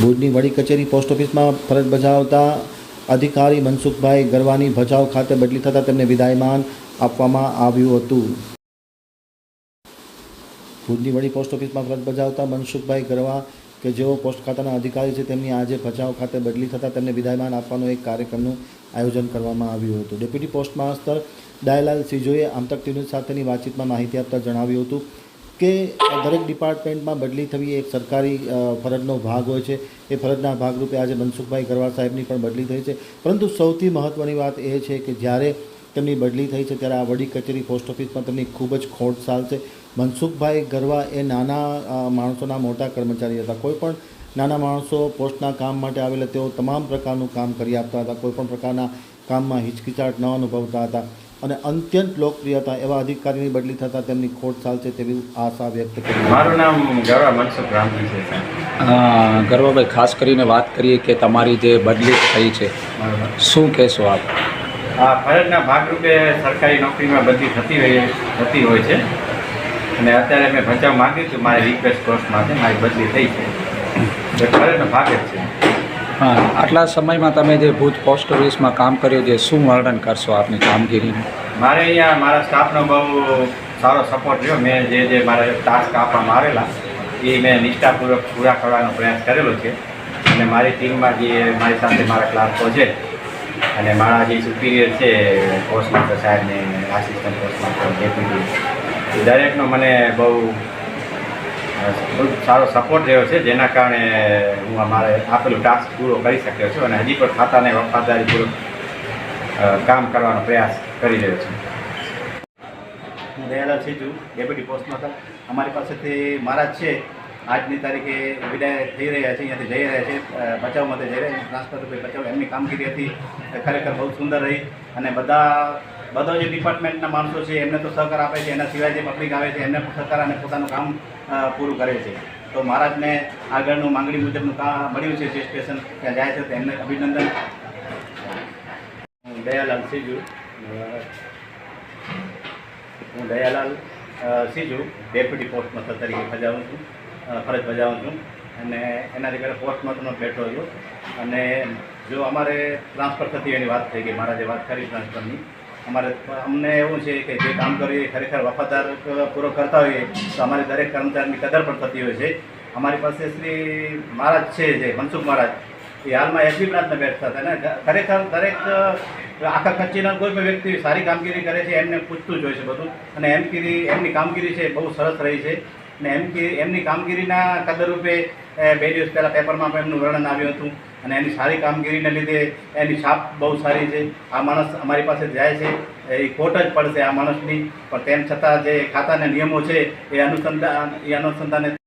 ભુજની વડી કચેરી પોસ્ટ ઓફિસમાં ફરજ બજાવતા અધિકારી મનસુખભાઈ ગરવાની ભચાઉ ખાતે બદલી થતાં તેમને વિદાયમાન આપવામાં આવ્યું હતું. ભુજની વડી પોસ્ટ ઓફિસમાં ફરજ બજાવતા મનસુખભાઈ ગરવા કે જેઓ પોસ્ટ ખાતાના અધિકારી છે, તેમની આજે ભચાઉ ખાતે બદલી થતાં તેમને વિદાયમાન આપવાનો એક કાર્યક્રમનું આયોજન કરવામાં આવ્યું હતું. ડેપ્યુટી પોસ્ટ માસ્ટર ડાયલાલ સિજોએ આમતક ન્યૂઝ સાથેની વાતચીતમાં માહિતી આપતા જણાવ્યું હતું કે દરેક ડિપાર્ટમેન્ટમાં બદલી થવી એક સરકારી ફરજનો ભાગ હોય છે. એ ફરજના ભાગરૂપે આજે મનસુખભાઈ ગરવા સાહેબની પણ બદલી થઈ છે. પરંતુ સૌથી મહત્ત્વની વાત એ છે કે જ્યારે તેમની બદલી થઈ છે ત્યારે આ વડી કચેરી પોસ્ટ ઓફિસમાં તેમની ખૂબ જ ખોટ ચાલશે મનસુખભાઈ ગરવા એ નાના માણસોના મોટા કર્મચારી હતા. કોઈ પણ નાના માણસો પોસ્ટના કામ માટે આવેલા, તેઓ તમામ પ્રકારનું કામ કરી આપતા હતા. કોઈપણ પ્રકારના કામમાં હિચકિચાટ ન અનુભવતા હતા. અને અત્યંત લોકપ્રિય હતા એવા અધિકારીની બદલી થતાં તેમની ખોટ ચાલશે તેવી આશા વ્યક્ત કરી. મારું નામ ગૌરવ મનસુખ રામજી છે ગર્વભાઈ ખાસ કરીને વાત કરીએ કે તમારી જે બદલી થઈ છે શું કહેશો આપ? આ ફરજના ભાગરૂપે સરકારી નોકરીમાં બદલી થતી હોય થતી હોય છે. અને અત્યારે મેં ભચાવ માંગ્યું છું મારી રિક્વેસ્ટ કોર્સ માટે મારી બદલી થઈ છે. એ ફરજનો ભાગ જ છે. હા. આટલા સમયમાં તમે જે ભૂત પોસ્ટ ઓફિસમાં કામ કર્યું છે, શું વર્ણન કરશો આપની કામગીરીનું? મારે અહીંયા મારા સ્ટાફનો બહુ સારો સપોર્ટ રહ્યો. મેં જે જે મારે ટાસ્ક આપવામાં આવેલા, એ મેં નિષ્ઠાપૂર્વક પૂરા કરવાનો પ્રયાસ કરેલો છે. અને મારી ટીમમાં જે મારી સાથે મારા ક્લાર્કો છે અને મારા જે સુપિરિયર છે કોર્સ માસ્ટર સાહેબ ને આસિસ્ટન્ટ કોર્સ માસ્ટર ડેપ્યુટી દરેકનો મને બહુ સારો સપોર્ટ રહ્યો છે, જેના કારણે હું અમારે મારે આપેલું ટાસ્ક પૂરો કરી શક્યો છું અને હજી પણ ખાતાને વફાદારીપૂર્વક કામ કરવાનો પ્રયાસ કરી રહ્યો છું. હું દયાલાલ સેજુ, ડેપ્યુટી પોસ્ટમાં અમારી પાસેથી મારા છે આજની તારીખે વિદાય થઈ રહ્યા છે, અહીંયાથી જઈ રહ્યા છે ભચાઉમાંથી જઈ રહ્યા છે, ટ્રાન્સફર રૂપે ભચાઉ એમની કામગીરી હતી ખરેખર બહુ સુંદર રહી અને બધા બધા જે ડિપાર્ટમેન્ટના માણસો છે, એમને તો સહકાર આપે છે, એના સિવાય જે પબ્લિક આવે છે, એમને સહકાર અને પોતાનું કામ પૂરું કરે છે. તો મહારાજને આગળનું માંગણી મુજબનું કામ મળ્યું છે, જે સ્ટેશન ત્યાં જાય છે, તો એમને અભિનંદન. દયાલાલ સેજુ. હું દયાલાલ સીજુ, ડેપ્યુટી પોસ્ટ મથક તરીકે બજાવું છું. ફરજ બજાવું છું. અને એના લીધે પોસ્ટમોર્ટમનો બેઠો હતો અને જો અમારે ટ્રાન્સફર થતી એની વાત થઈ ગઈ મારા જે વાત કરી ટ્રાન્સફરની અમારે અમને એવું છે કે જે કામ કરીએ ખરેખર વફાદાર પૂરો કરતા હોઈએ, તો અમારે દરેક કર્મચારીની કદર પણ થતી હોય છે. અમારી પાસે શ્રી મહારાજ છે જે, મનસુખ મહારાજ, એ હાલમાં એસબી બ્રાન્ચના બેઠતા હતા ને ખરેખર દરેક આખા કચ્છીના કોઈ પણ વ્યક્તિ સારી કામગીરી કરે છે, એમને પૂછતું જ હોય છે બધું. અને એમગીરી એમની કામગીરી છે બહુ સરસ રહી છે. અને એમ એમની કામગીરીના કદરૂપે બે દિવસ પહેલાં પેપરમાં પણ એમનું વર્ણન આવ્યું હતું અને એની સારી કામગીરીને લીધે એની છાપ બહુ સારી છે. આ માણસ અમારી પાસે જાય છે, એ ખોટ જ પડશે આ માણસની. પણ તેમ છતાં જે ખાતાના નિયમો છે, એ અનુસંધાન એ અનુસંધાને